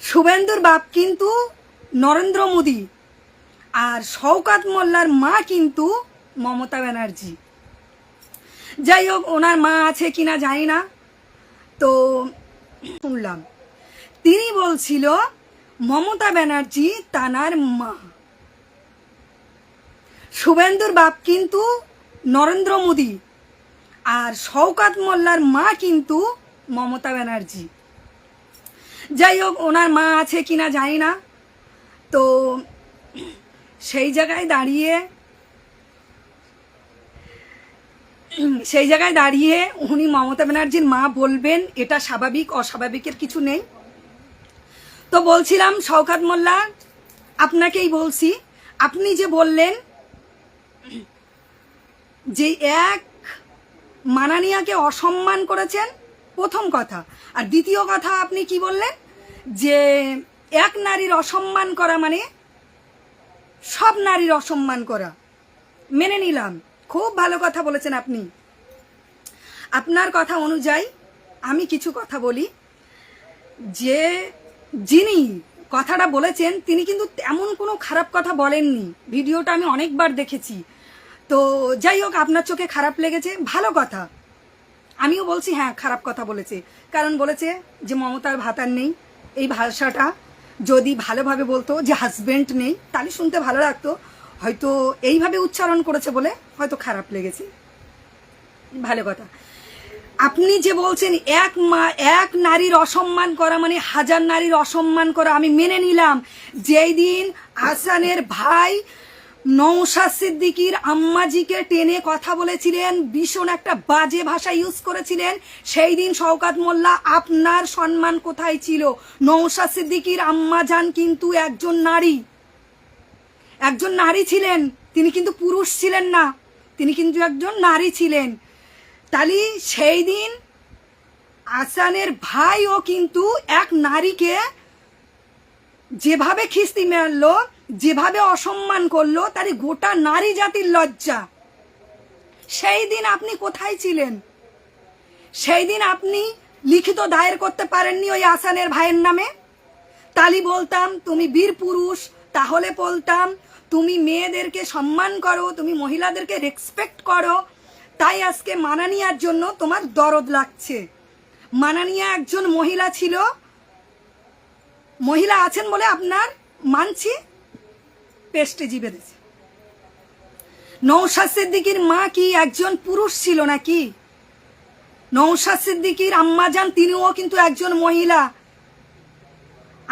শুভেন্দুর বাপ কিন্তু নরেন্দ্র মোদী। আর শওকাত মোল্লার মা কিন্তু মমতা ব্যানার্জি। যাই হোক, ওনার মা আছে কিনা জানি না। তো শুনলাম। তিনি বলছিল, মমতা ব্যানার্জি তানার মা। শুভেন্দুর বাপ কিন্তু নরেন্দ্র মোদী। আর শওকাত মোল্লার মা কিন্তু মমতা ব্যানার্জি। যাই হোক, ওনার মা আছে কিনা জানি না। তো সেই জায়গায় দাঁড়িয়ে, সেই জায়গায় দাঁড়িয়ে উনি মমতা ব্যানার্জির মা বলবেন, এটা স্বাভাবিক, অস্বাভাবিকের কিছু নেই। তো বলছিলাম, শওকাত মোল্লা, আপনাকেই বলছি, আপনি যে বললেন যে এক মানানিয়াকে অসম্মান করেছেন প্রথম কথা। আর দ্বিতীয় কথা আপনি কি বললেন? যে এক নারীর অসম্মান করা মানে সব নারীর অসম্মান করা। মেনে নিলাম। খুব ভালো কথা বলেছেন আপনি। আপনার কথা অনুযায়ী আমি কিছু কথা বলি। যে যিনি কথাটা বলেছেন, তিনি কিন্তু তেমন কোনো খারাপ কথা বলেননি। ভিডিওটা আমি অনেকবার দেখেছি। তো যাই হোক, আপনার চোখে খারাপ লেগেছে, ভালো কথা। আমিও বলছি হ্যাঁ খারাপ কথা বলেছে। কারণ বলেছে যে মমতার ভাতার নেই, এই ভাষাটা যদি ভালোভাবে বলতো, যে হাজবেন্ড নেই, তাহলে শুনতে ভালো লাগতো। হয়তো এইভাবে উচ্চারণ করেছে বলে হয়তো খারাপ লেগেছে। ভালো কথা। আপনি যে বলছেন, এক মা, এক নারীর অসম্মান করা মানে হাজার নারীর অসম্মান করা, আমি মেনে নিলাম। যেই দিন হাসানের ভাই নৌশাদ সিদ্দিকির আম্মাজিকে টেনে কথা বলেছিলেন, ভীষণ একটা বাজে ভাষা ইউজ করেছিলেন। সেই দিন শওকাত মোল্লা, আপনার সম্মান কোথায় ছিল? নৌশাদ সিদ্দিকির আম্মাজান কিন্তু একজন নারী। একজন নারী ছিলেন, তিনি কিন্তু পুরুষ ছিলেন না, তিনি কিন্তু একজন নারী ছিলেন। তাহলে সেই দিন আসানের ভাইও কিন্তু এক নারীকে যেভাবে খিস্তি মারলো যেভাবে অসম্মান করল, তারই গোটা নারী জাতির লজ্জা। সেই দিন আপনি কোথায় ছিলেন? সেই দিন আপনি লিখিত দায়ের করতে পারেননি ওই আসানের ভাইয়ের নামে? তালি বলতাম, তুমি বীর পুরুষ, তাহলে বলতাম, তুমি মেয়েদেরকে সম্মান করো, তুমি মহিলাদেরকে রেসপেক্ট করো। তাই আজকে মানানিয়ার জন্য তোমার দরদ লাগছে। মানানিয়া একজন মহিলা ছিল। মহিলা আছেন বলে আপনার মানছি? পেস্টেজি বেঁধেছে নৌশাদ সিদ্দিকির মা কি একজন পুরুষ ছিল নাকি? নৌশাদ সিদ্দিকির আম্মাজান তিনিও কিন্তু একজন মহিলা।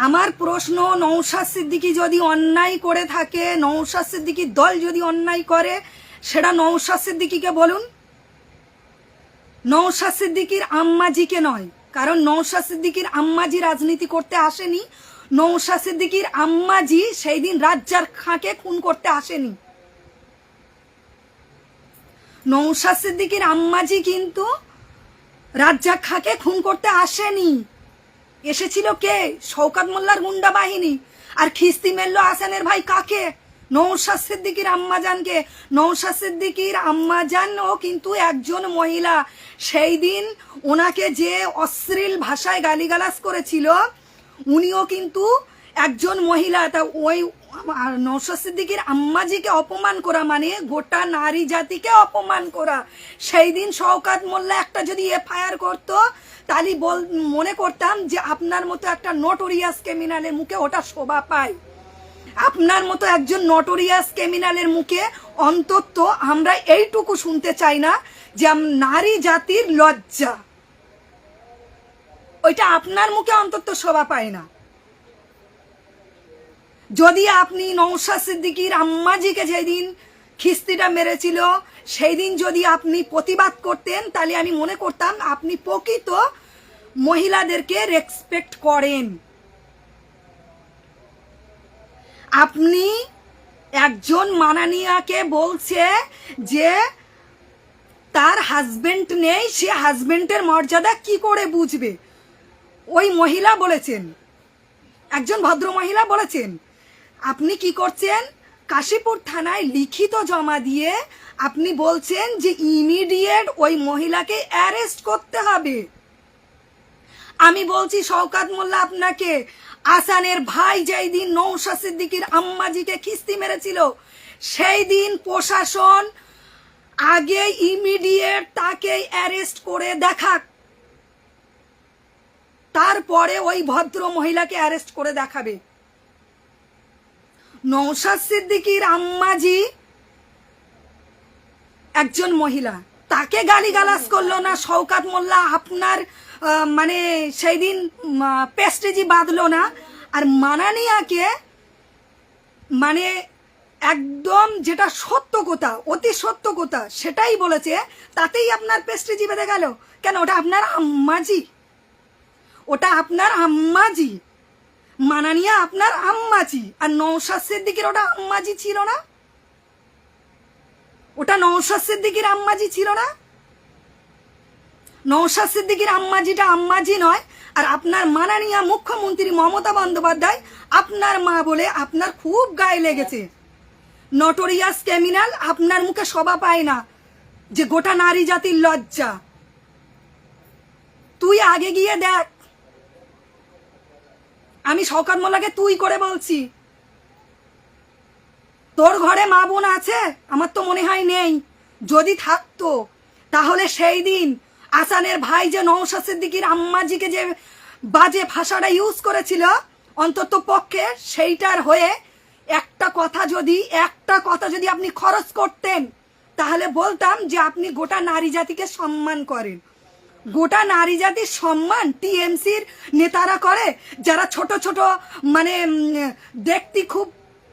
আমার প্রশ্ন নৌশাদ সিদ্দিকি যদি অন্যায় করে থাকে নৌশাদ সিদ্দিকির দল যদি অন্যায় করে, সেটা নৌশাদ সিদ্দিকিকে বলুন। নৌশাদ সিদ্দিকির আম্মাজিকে নয়, কারণ নৌশাদ সিদ্দিকির আম্মাজি রাজনীতি করতে আসেনি নৌশাদ সিদ্দিকির আম্মাজি সেই দিন রাজ্জার খাঁকে খুন করতে আসেনি। নৌশাদ সিদ্দিকির আম্মাজি কিন্তু রাজ্জাক খাঁকে খুন করতে আসেনি। এসেছিল কে? শওকাত মোল্লার গুন্ডা বাহিনী। আর খিস্তি মেললো আসানের ভাই কাকে? নৌশাদ সিদ্দিকির আম্মাজানকে। নৌশাদ সিদ্দিকির আম্মাজানও কিন্তু একজন মহিলা। সেই দিন ওনাকে যে অশ্লীল ভাষায় গালিগালাজ করেছিল উনিও কিন্তু একজন মহিলা, তা ওই নৌশাদ সিদ্দিকির আম্মাজিকে অপমান করা মানে গোটা নারী জাতিকে অপমান করা। সেই দিন শওকাত মোল্লা একটা যদি এফআইআর করতো তাহলে বল, মনে করতাম যে আপনার মতো একটা নটোরিয়াস ক্রিমিনালের মুখে ওটা শোভা পায়। আপনার মতো একজন নটোরিয়াস ক্রিমিনালের মুখে অন্তত আমরা এইটুকু শুনতে চাই না যে নারী জাতির লজ্জা। ওইটা আপনার মুখে অন্তত শোভা পায় না। যদি আপনি নৌশা সিদ্দিকির আম্মাজিকে যেদিন খিস্তিটা মেরেছিল সেই দিন যদি আপনি প্রতিবাদ করতেন, তাহলে আমি মনে করতাম আপনি প্রকৃত মহিলাদেরকে রেসপেক্ট করেন। আপনি একজন মানানিয়াকে বলছে যে তার হাজবেন্ড নেই, সে হাজবেন্ডের মর্যাদা কি করে বুঝবে? ওই মহিলা বলেছেন, একজন ভদ্র মহিলা বলেছেন, আপনি কি করছেন? কাশীপুর থানায় লিখিত জমা দিয়ে আপনি বলছেন যে ইমিডিয়েট ওই মহিলাকে অ্যারেস্ট করতে হবে। আমি বলছি, শওকাত মোল্লা আপনাকে, আসানের ভাই যেই দিন নৌশা সিদ্দিকির আম্মাজিকে কিস্তি মেরেছিল, সেই দিন প্রশাসন আগে ইমিডিয়েট তাকে অ্যারেস্ট করে দেখাক। তারপরে ওই ভদ্র মহিলাকে অ্যারেস্ট করে দেখাবে। নৌশাদ সিদ্দিকির আম্মাজি একজন মহিলা। তাকে গালিগালাজ করল না শওকাত মোল্লা, আপনার মানে সেই দিন পেস্টেজি বাঁধলো না। আর মানানিয়াকে মানে একদম যেটা সত্য কথা, অতি সত্য কথা, সেটাই বলেছে, তাতেই আপনার পেস্টেজি বেঁধে গেল। কেন, ওটা আপনার আম্মাজি? ওটা আপনার আম্মাজি। মানানিয়া আপনার আম্মাজি। আর নৌশাদ সিদ্দিকির ওটা আম্মাজি ছিল না? ওটা নৌশাদ সিদ্দিকির আম্মাজি ছিল না? নৌশাদ সিদ্দিকির আম্মাজিটা আম্মাজি নয়, আর আপনার মানানিয়া মুখ্যমন্ত্রী মমতা বন্দ্যোপাধ্যায় আপনার মা বলে আপনার খুব গায়ে লেগেছে। নটোরিয়াস ক্রিমিনাল আপনার মুখে শোভা পায় না, যে গোটা নারী জাতির লজ্জা। তুই আগে গিয়ে দেখ আমি শওকাত মোল্লাকে তুই করে বলছি। তোর ঘরে মা বোন আছে? আমার তো মনে হয় নেই। যদি থাকতো, তাহলে সেই দিন আসানের ভাই যে নৌশা সিদ্দিকির আম্মাজিকে যে বাজে ভাষাটা ইউজ করেছিল, অন্তত পক্ষে সেইটার হয়ে একটা কথা যদি, একটা কথা যদি আপনি খরচ করতেন, তাহলে বলতাম যে আপনি গোটা নারী জাতিকে সম্মান করেন। গোটা নারী জাতির সম্মান টিএমসির নেতারা করে, যারা ছোট ছোট মানে দেখতে খুব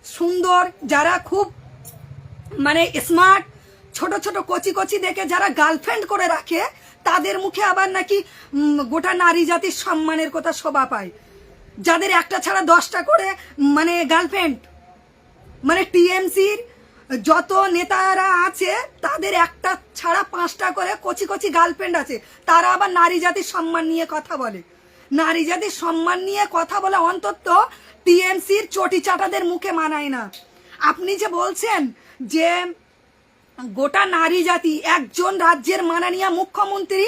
সুন্দর, যারা খুব মানে স্মার্ট ছোট ছোট কচি কচি দেখে যারা গার্লফ্রেন্ড করে রাখে, তাদের মুখে আবার নাকি গোটা নারী জাতির সম্মানের কথা শোভা পায়। যাদের একটা ছাড়া দশটা করে মানে গার্লফ্রেন্ড মানে টিএমসির যত নেতারা আছে, তাদের একটা ছাড়া পাঁচটা করে কচি কচি গার্লফ্রেন্ড আছে। তারা আবার নারী জাতির সম্মান নিয়ে কথা বলে। নারী জাতির সম্মান নিয়ে কথা বলে অন্তত টিএমসির চটি চাটাদের মুখে মানায় না। আপনি যে বলছেন যে গোটা নারী জাতি, একজন রাজ্যের মাননীয় মুখ্যমন্ত্রী,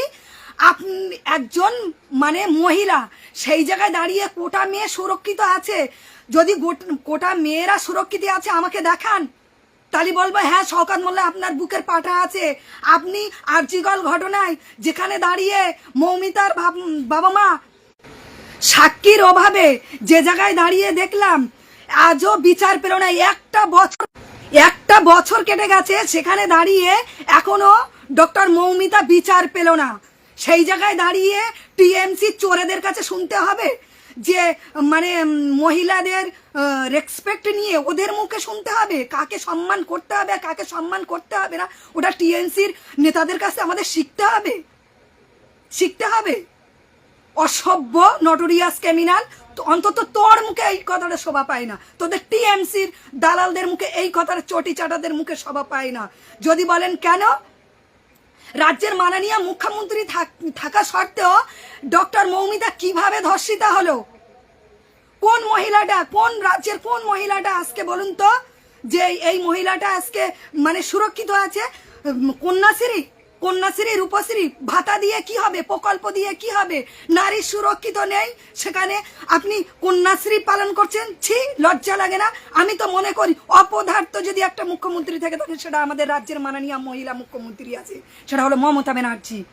আপনি একজন মানে মহিলা, সেই জায়গায় দাঁড়িয়ে কোটা মেয়ে সুরক্ষিত আছে। যদি কোটা মেয়েরা সুরক্ষিত আছে, আমাকে দেখান। তাহলে বলব হ্যাঁ শওকাত মোল্লা, আপনার বুকের পাঠা আছে। আপনি আর্জিগল ঘটনায় যেখানে দাঁড়িয়ে মৌমিতার বাবা মা সাক্ষীর অভাবে যে জায়গায় দাঁড়িয়ে দেখলাম, আজও বিচার না একটা বছর একটা বছর কেটে গেছে সেখানে দাঁড়িয়ে এখনও ডক্টর মৌমিতা বিচার পেল না। সেই জায়গায় দাঁড়িয়ে টিএমসি চোরেদের কাছে শুনতে হবে? যে মানে মহিলাদের রেসপেক্ট নিয়ে ওদের মুখে শুনতে হবে। কাকে সম্মান করতে হবে, কাকে সম্মান করতে হবে না, ওটা টিএমসির নেতাদের কাছে আমাদের শিখতে হবে। শিখতে হবে। অসভ্য নটোরিয়াস ক্রিমিনাল অন্তত তোর মুখে এই কথাটা শোভা পায় না। তোদের টিএমসির দালালদের মুখে এই কথাটা, চটি চাটাদের মুখে শোভা পায় না। যদি বলেন কেন রাজ্যের মাননীয় মুখ্যমন্ত্রী থাক- সত্ত্বেও ডক্টর মৌমিতা কীভাবে ধর্ষিতা হলো? কোন মহিলাটা, কোন রাজ্যের কোন মহিলাটা আজকে বলুন তো, যে এই মহিলাটা আজকে মানে সুরক্ষিত আছে? কন্যাশ্রী? কন্যাশ্রী, রূপশ্রী, ভাতা দিয়ে কি হবে, প্রকল্প দিয়ে কি হবে? নারী সুরক্ষিত নেই, সেখানে আপনি কন্যাশ্রী পালন করছেন, ছি, লজ্জা লাগে না। আমি তো মনে করি, অপদার্থ যদি একটা মুখ্যমন্ত্রী থাকে, তাহলে সেটা আমাদের রাজ্যের মাননীয় মহিলা মুখ্যমন্ত্রী আছে। সেটা হলো মমতা ব্যানার্জি।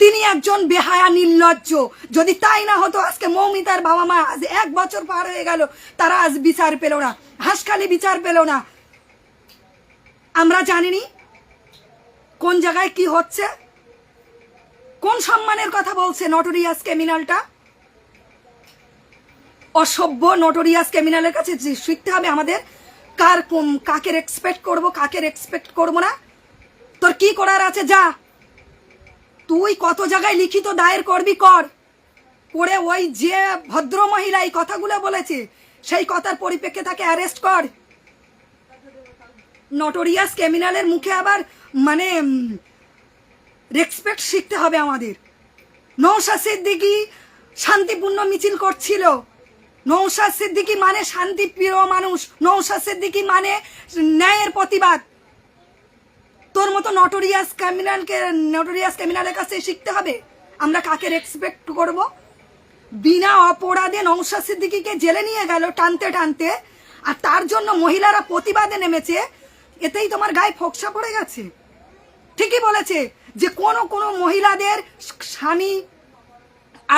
তিনি একজন বেহায়া, নির্লজ্জ। যদি তাই না হতো, আজকে মৌমিতার বাবা মা আজ এক বছর পার হয়ে গেল, তারা আজ বিচার পেল না। হাসখালি বিচার পেল না। আমরা জানিনি কোন জায়গায় কি হচ্ছে? কোন সম্মানের কথা বলছে নটোরিয়াস ক্রিমিনালটা অসভ্য নটোরিয়াস ক্রিমিনালের কাছে শিখতে হবে আমাদের। কার কোন- কাকে রেসপেক্ট করব, কাকে রেসপেক্ট করব না? তোর কি করার আছে? যা। তুই কত জায়গায় লিখিত দায়ের করবি কর। করে ওই যে ভদ্র মহিলা এই কথাগুলো বলেছে, সেই কথার পরিপ্রেক্ষে তাকে অ্যারেস্ট কর। নটোরিয়াস ক্রিমিনালের মুখে আবার মানে রেসপেক্ট শিখতে হবে আমাদের। নৌশা সিদ্দিকি শান্তিপূর্ণ মিছিল করছিল। নৌশা সিদ্দিকি মানে শান্তিপ্রিয় মানুষ। নৌশা সিদ্দিকি মানে ন্যায়ের প্রতিবাদ। তোর মতো নটোরিয়াস ক্যামিনালকে নটোরিয়াস ক্যামিনালের কাছে শিখতে হবে। আমরা কাকে রেসপেক্ট করব? বিনা অপরাধে নৌশা সিদ্দিকিকে জেলে নিয়ে গেল টানতে টানতে, আর তার জন্য মহিলারা প্রতিবাদে নেমেছে। এতেই তোমার গায়ে ফোকসা পড়ে গেছে। ঠিকই বলেছে যে কোনো কোনো মহিলাদের স্বামী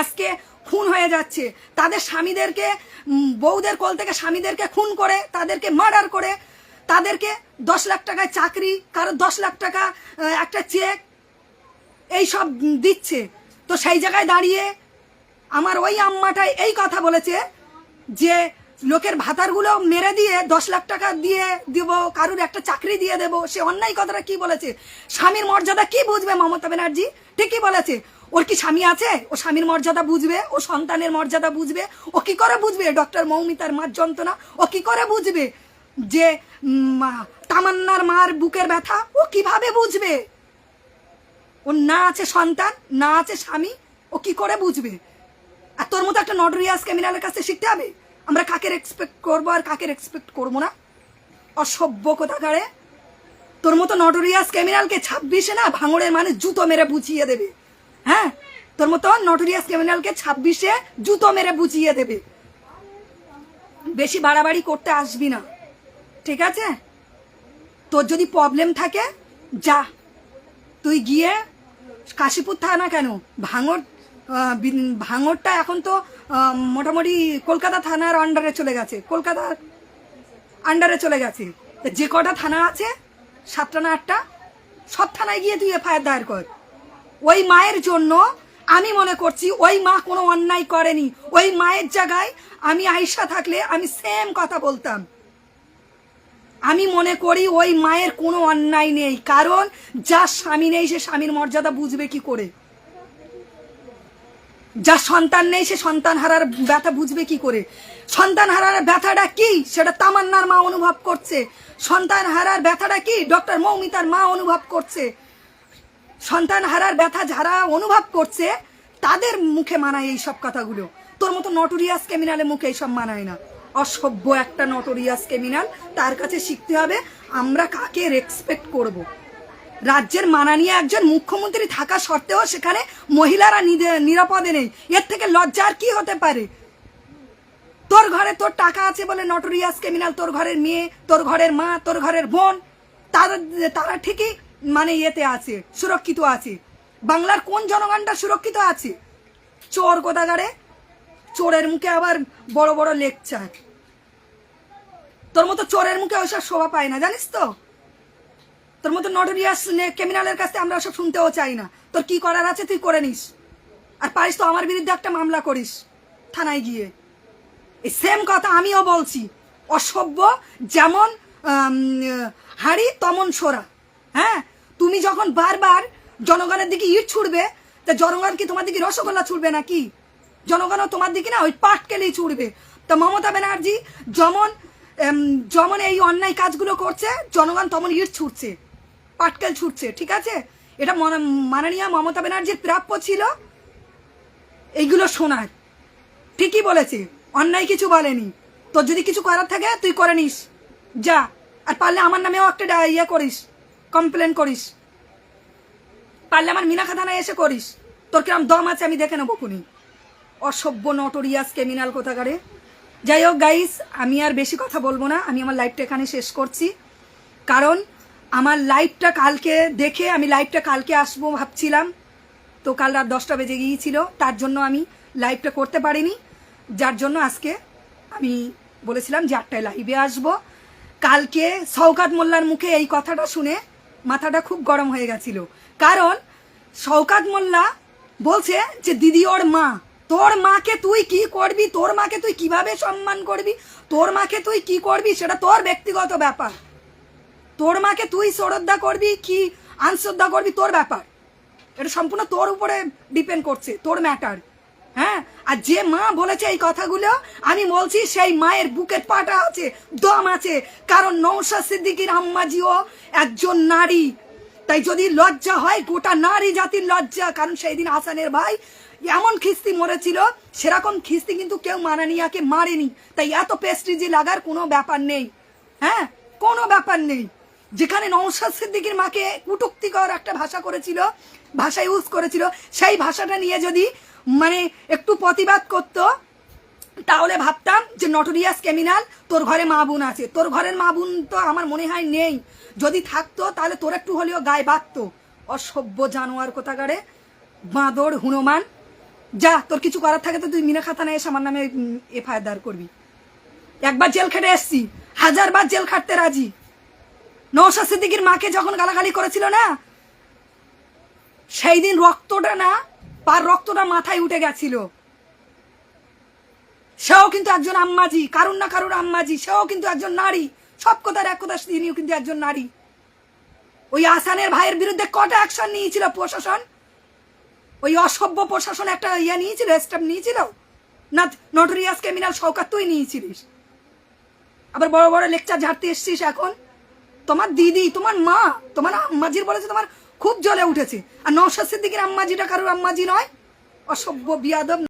আজকে খুন হয়ে যাচ্ছে। তাদের স্বামীদেরকে বউদের কোল থেকে স্বামীদেরকে খুন করে, তাদেরকে মার্ডার করে, তাদেরকে দশ লাখ টাকায় চাকরি, কারও দশ লাখ টাকা একটা চেক এই সব দিচ্ছে। তো সেই জায়গায় দাঁড়িয়ে আমার ওই আম্মাটাই এই কথা বলেছে যে লোকের ভাতারগুলো মেরে দিয়ে দশ লাখ টাকা দিয়ে দিব, কারুর একটা চাকরি দিয়ে দেবো, সে অন্যায় কথাটা কি বলেছে? স্বামীর মর্যাদা কি বুঝবে মমতা ব্যানার্জি? ঠিকই বলেছে? ওর কি স্বামী আছে? ও স্বামীর মর্যাদা বুঝবে, ও সন্তানের মর্যাদা বুঝবে, ও কি করে বুঝবে? ডক্টর মৌমিতার মার যন্ত্রণা, ও কি করে বুঝবে যে তামান্নার মার বুকের ব্যথা? ও কীভাবে বুঝবে? ওর না আছে সন্তান, না আছে স্বামী, ও কি করে বুঝবে? আর তোর মতো একটা নটরিয়াস ক্রিমিনালের কাছে শিখতে হবে? আমরা কাকে রেসপেক্ট করব আর কাকে রেসপেক্ট করব না? অসভ্য কোথাকারে। তোর মতো নটোরিয়াস ক্রিমিনালকে ছাব্বিশে না ভাঙড়ের মানে জুতো মেরে বুঝিয়ে দেবে। হ্যাঁ? তোর মতো নটোরিয়াস ক্রিমিনালকে ছাব্বিশে জুতো মেরে বুঝিয়ে দেবে। বেশি বাড়াবাড়ি করতে আসবি না। ঠিক আছে? তোর যদি প্রবলেম থাকে, যা। তুই গিয়ে কাশীপুর থানা কেন? বিন- ভাঙরটা এখন তো মোটামুটি কলকাতা থানার আন্ডারে চলে গেছে। কলকাতার আন্ডারে চলে গেছে। যে কটা থানা আছে, সাতটা না আটটা, সব থানায় গিয়ে তুই এফআইআর দায়ের কর। ওই মায়ের জন্য আমি মনে করছি ওই মা কোনো অন্যায় করেনি। ওই মায়ের জায়গায় আমি আইসা থাকলে আমি সেম কথা বলতাম। আমি মনে করি ওই মায়ের কোনো অন্যায় নেই, কারণ যা স্বামী নেই সে স্বামীর মর্যাদা বুঝবে কি করে? যার সন্তান নেই, সে সন্তান হারার ব্যথা বুঝবে কি করে? সন্তান হারার ব্যথাটা কি? সেটা তামান্নার মা অনুভব করছে। সন্তান হারার ব্যথাটা কি? ডক্টর মৌমিতার মা অনুভব করছে। সন্তান হারার ব্যথা যারা অনুভব করছে, তাদের মুখে মানায় এই সব কথাগুলো। তোর মতো নটোরিয়াস ক্রিমিনালের মুখে এইসব মানায় না। অসভ্য একটা নটোরিয়াস ক্রিমিনাল, তার কাছে শিখতে হবে আমরা কাকে রেসপেক্ট করব। রাজ্যের মাননীয় একজন মুখ্যমন্ত্রী থাকা সত্ত্বেও সেখানে মহিলারা নিরাপদে নেই। এর থেকে লজ্জা আর কি হতে পারে? তোর ঘরে তোর টাকা আছে বলে নটোরিয়াস ক্রিমিনাল তোর ঘরের মেয়ে, তোর ঘরের মা, তোর ঘরের বোন, তারা তারা ঠিকই মানে ইয়েতে আছে, সুরক্ষিত আছে। বাংলার কোন জনগণটা সুরক্ষিত আছে? চোর কোথাগারে চোরের মুখে আবার বড় বড় লেকচার। তোর মতো চোরের মুখে ওইসব শোভা পায় না, জানিস তো? তোর মতো নটোরিয়াস ক্রিমিনালের কাছে আমরা ওসব শুনতেও চাই না। তোর কি করার আছে তুই করে নিস। আর পারিস তো আমার বিরুদ্ধে একটা মামলা করিস থানায় গিয়ে। এই সেম কথা আমিও বলছি। অসভ্য, যেমন হাড়ি, তেমন সোরা। হ্যাঁ? তুমি যখন বারবার জনগণের দিকে ইট ছুড়বে, তা জনগণ কি তোমার দিকে রসগোল্লা ছুড়বে নাকি? জনগণও তোমার দিকে না, ওই পাটকেলেই ছুড়বে। তো মমতা ব্যানার্জি, যেমন যেমন এই অন্যায় কাজগুলো করছে, জনগণ তেমন ইট ছুটছে পাটকেল ছুটছে, ঠিক আছে? এটা মন- মাননীয় মমতা ব্যানার্জির প্রাপ্য ছিল। এইগুলো শোনার। ঠিকই বলেছে। অন্যায় কিছু বলেনি। তোর যদি কিছু করার থাকে, তুই করে নিস। যা। আর পারলে আমার নামেও একটা ইয়ে করিস। কমপ্লেন করিস। পারলে আমার মিনাখা থানায় এসে করিস। তোর কিরম দম আছে, আমি দেখে নেব খুনি। অসভ্য নটোরিয়াস ক্রিমিনাল কোথাকারে। যাই হোক গাইস আমি আর বেশি কথা বলব না। আমি আমার লাইফটা এখানে শেষ করছি। কারণ আমার লাইভটা কালকে দেখে আমি লাইভটা কালকে আসব ভাবছিলাম। তো কাল রাত দশটা বেজে গিয়েছিল, তার জন্য আমি লাইভটা করতে পারিনি। যার জন্য আজকে আমি বলেছিলাম যে আটটায় লাইভে আসব। কালকে শওকাত মোল্লার মুখে এই কথাটা শুনে মাথাটা খুব গরম হয়ে গেছিল। কারণ শওকাত মোল্লা বলছে যে, দিদি, ওর মা। তোর মাকে তুই কি করবি? তোর মাকে তুই কীভাবে সম্মান করবি? তোর মাকে তুই কি করবি? সেটা তোর ব্যক্তিগত ব্যাপার। তোর মাকে তুই শ্রদ্ধা করবি কি আনশ্রদ্ধা করবি তোর ব্যাপার। এটা সম্পূর্ণ তোর উপরে ডিপেন্ড করছে, তোর ম্যাটার হ্যাঁ? আর যে মা বলেছে এই কথাগুলো, আমি বলছি সেই মায়ের বুকের পাটা আছে, দম আছে। কারণ নৌশা সিদ্দিকির আম্মাজিও একজন নারী। তাই যদি লজ্জা হয়, গোটা নারী জাতির লজ্জা। কারণ সেই দিন হাসানের ভাই এমন খিস্তি মরেছিল, সেরকম খিস্তি কিন্তু কেউ মানানিয়াকে মারেনি। তাই এত পেস্ট্রিজি লাগার কোনো ব্যাপার নেই। হ্যাঁ? কোনো ব্যাপার নেই। যেখানে নৌসাদ সিদ্দিকির মাকে কুটুক্তিকর একটা ভাষা করেছিল, ভাষা ইউজ করেছিল, সেই ভাষাটা নিয়ে যদি মানে একটু প্রতিবাদ করতো, তাহলে ভাবতাম যে নটোরিয়াস ক্রিমিনাল তোর ঘরে মা বোন আছে। তোর ঘরের মা বোন তো আমার মনে হয় নেই। যদি থাকতো, তাহলে তোর একটু হলেও গায়ে বাঁধতো। অসভ্য জানোয়ার কোথাকারে, বাঁদর, হনুমান। যা, তোর কিছু করার থাকে তো তুই মিনা খাতানা এসে আমার নামে এফআইআর করবি। একবার জেল খেটে এসছি, হাজারবার জেল খাটতে রাজি। নৌশা সিদ্দিকির মাকে যখন গালাগালি করেছিল না সেই দিন রক্তটা না পার রক্তটা মাথায় উঠে গেছিল। সেও কিন্তু একজন আম্মাজি, কারুর না কারুর আম্মাজি, সেও কিন্তু একজন নারী, সব কথার এক কথা তিনিও কিন্তু একজন নারী। ওই আসানের ভাইয়ের বিরুদ্ধে কটা অ্যাকশন নিয়েছিল প্রশাসন? ওই অসভ্য প্রশাসন একটা ইয়ে নিয়েছিল স্টেপ নিয়েছিল? না নটোরিয়াস ক্রিমিনাল সৌকাত তুই নিয়েছিলিস। আবার বড় বড় লেকচার ঝাড়তে এসছিস এখন? তোমার দিদি, তোমার মা, তোমার আম্মাজির বলেছে তোমার খুব জলে উঠেছে। আর নৌশাদ সিদ্দিকের আম্মাজিটা কারোর আম্মাজি নয়। অসভ্য, বিয়াদব